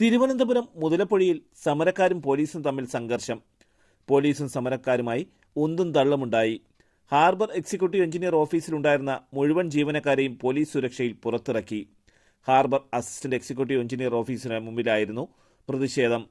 തിരുവനന്തപുരം മുതലപ്പൊഴിയിൽ സമരക്കാരും പോലീസും തമ്മിൽ സംഘർഷം. പോലീസും സമരക്കാരുമായി ഉന്തും തള്ളുമുണ്ടായി. ഹാർബർ എക്സിക്യൂട്ടീവ് എഞ്ചിനീയർ ഓഫീസിലുണ്ടായിരുന്ന മുഴുവൻ ജീവനക്കാരെയും പോലീസ് സുരക്ഷയിൽ പുറത്തിറക്കി. ഹാർബർ അസിസ്റ്റന്റ് എക്സിക്യൂട്ടീവ് എഞ്ചിനീയർ ഓഫീസിന് മുമ്പിലായിരുന്നു പ്രതിഷേധം.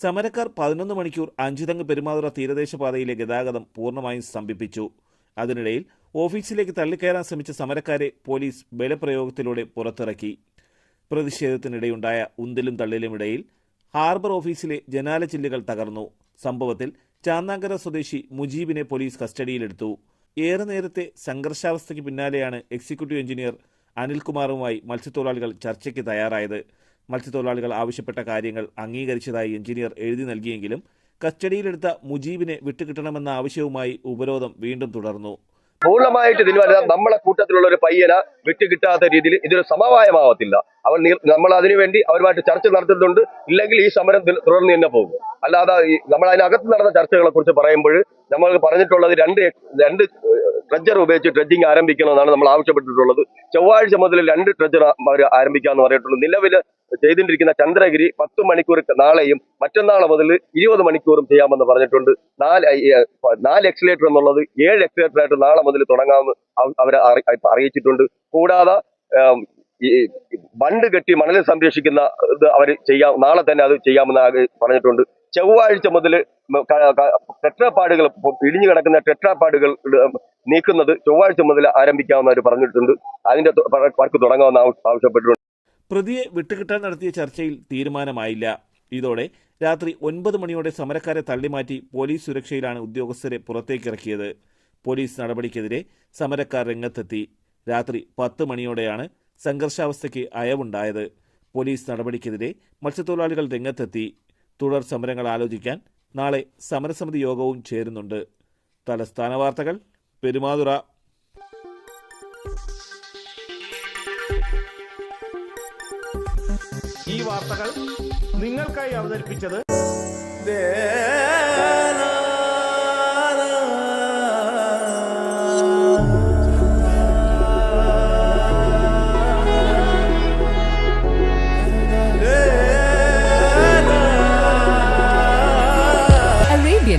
സമരക്കാർ പതിനൊന്ന് മണിക്കൂർ അഞ്ചുതങ്ങ് പെരുമാതുറ തീരദേശ പാതയിലെ ഗതാഗതം പൂർണമായും സ്തംഭിപ്പിച്ചു. അതിനിടയിൽ ഓഫീസിലേക്ക് തള്ളിക്കയറാൻ ശ്രമിച്ച സമരക്കാരെ പോലീസ് ബലപ്രയോഗത്തിലൂടെ പുറത്തിറക്കി. പ്രതിഷേധത്തിനിടെയുണ്ടായ ഉന്തിലും തള്ളിലുമിടയിൽ ഹാർബർ ഓഫീസിലെ ജനാല ചില്ലുകൾ തകർന്നു. സംഭവത്തിൽ ചാന്നാങ്കര സ്വദേശി മുജീബിനെ പോലീസ് കസ്റ്റഡിയിലെടുത്തു. ഏറെ നേരത്തെ സംഘർഷാവസ്ഥയ്ക്ക് പിന്നാലെയാണ് എക്സിക്യൂട്ടീവ് എഞ്ചിനീയർ അനിൽകുമാറുമായി മത്സ്യത്തൊഴിലാളികൾ ചർച്ചയ്ക്ക് തയ്യാറായത്. മത്സ്യത്തൊഴിലാളികൾ ആവശ്യപ്പെട്ട കാര്യങ്ങൾ അംഗീകരിച്ചതായി എഞ്ചിനീയർ എഴുതി നൽകിയെങ്കിലും കസ്റ്റഡിയിലെടുത്ത മുജീബിനെ വിട്ടുകിട്ടണമെന്ന ആവശ്യവുമായി ഉപരോധം വീണ്ടും തുടർന്നു. പൂർണമായിട്ട് തീരുമാനിച്ച നമ്മളെ കൂട്ടത്തിലുള്ള ഒരു പയ്യന വിട്ടുകിട്ടാത്ത രീതിയിൽ ഇതൊരു സമവായമാവത്തില്ല. അവർ നമ്മൾ അതിനുവേണ്ടി അവരുമായിട്ട് ചർച്ച നടത്തുന്നുണ്ട്. ഇല്ലെങ്കിൽ ഈ സമരം തുടർന്ന് തന്നെ പോകും. അല്ലാതെ നമ്മൾ അതിനകത്ത് നടന്ന ചർച്ചകളെ കുറിച്ച് പറയുമ്പോൾ നമ്മൾ പറഞ്ഞിട്ടുള്ളത് രണ്ട് രണ്ട് ട്രെജർ ഉപയോഗിച്ച് ഡ്രഡ്ജിങ് ആരംഭിക്കണമെന്നാണ് നമ്മൾ ആവശ്യപ്പെട്ടിട്ടുള്ളത്. ചൊവ്വാഴ്ച മുതൽ രണ്ട് ട്രെജർ അവർ ആരംഭിക്കാമെന്ന് പറഞ്ഞിട്ടുള്ളൂ നിലവിൽ ചെയ്തിരിക്കുന്ന ചന്ദ്രഗിരി പത്ത് മണിക്കൂർ നാളെയും മറ്റന്നാളെ മുതൽ ഇരുപത് മണിക്കൂറും ചെയ്യാമെന്ന് പറഞ്ഞിട്ടുണ്ട്. നാല് നാല് എക്സിലേറ്റർ എന്നുള്ളത് ഏഴ് എക്സിലേറ്റർ ആയിട്ട് നാളെ മുതൽ തുടങ്ങാമെന്ന് അവർ അറിയിച്ചിട്ടുണ്ട്. കൂടാതെ ഈ ബണ്ട് കെട്ടി മണൽ സംരക്ഷിക്കുന്ന ഇത് അവർ ചെയ്യാം നാളെ തന്നെ അത് ചെയ്യാമെന്ന് പറഞ്ഞിട്ടുണ്ട്. ചൊവ്വാഴ്ച മുതൽ ടെട്രാപാടുകൾ ഇടിഞ്ഞു കിടക്കുന്ന ടെട്രാപാടുകൾ നീക്കുന്നത് ചൊവ്വാഴ്ച മുതൽ ആരംഭിക്കാമെന്ന് അവർ പറഞ്ഞിട്ടുണ്ട്. അതിന്റെ വർക്ക് തുടങ്ങാമെന്ന് ആവശ്യ- ആവശ്യപ്പെട്ടിട്ടുണ്ട്. പ്രതിയെ വിട്ടുകിട്ടാൻ നടത്തിയ ചർച്ചയിൽ തീരുമാനമായില്ല. ഇതോടെ രാത്രി ഒൻപത് മണിയോടെ സമരക്കാരെ തള്ളിമാറ്റി പോലീസ് സുരക്ഷയിലാണ് ഉദ്യോഗസ്ഥരെ പുറത്തേക്കിറക്കിയത്. പോലീസ് നടപടിക്കെതിരെ സമരക്കാർ രംഗത്തെത്തി. രാത്രി പത്ത് മണിയോടെയാണ് സംഘർഷാവസ്ഥയ്ക്ക് അയവുണ്ടായത് പോലീസ് നടപടിക്കെതിരെ മത്സ്യത്തൊഴിലാളികൾ രംഗത്തെത്തി. തുടർ സമരങ്ങൾ ആലോചിക്കാൻ നാളെ സമരസമിതി യോഗവും ചേരുന്നുണ്ട്. തലസ്ഥാന വാർത്തകൾ പെരുമാതുറ. ഈ വാർത്തകൾ നിങ്ങൾക്കായി അവതരിപ്പിച്ചത് Arabian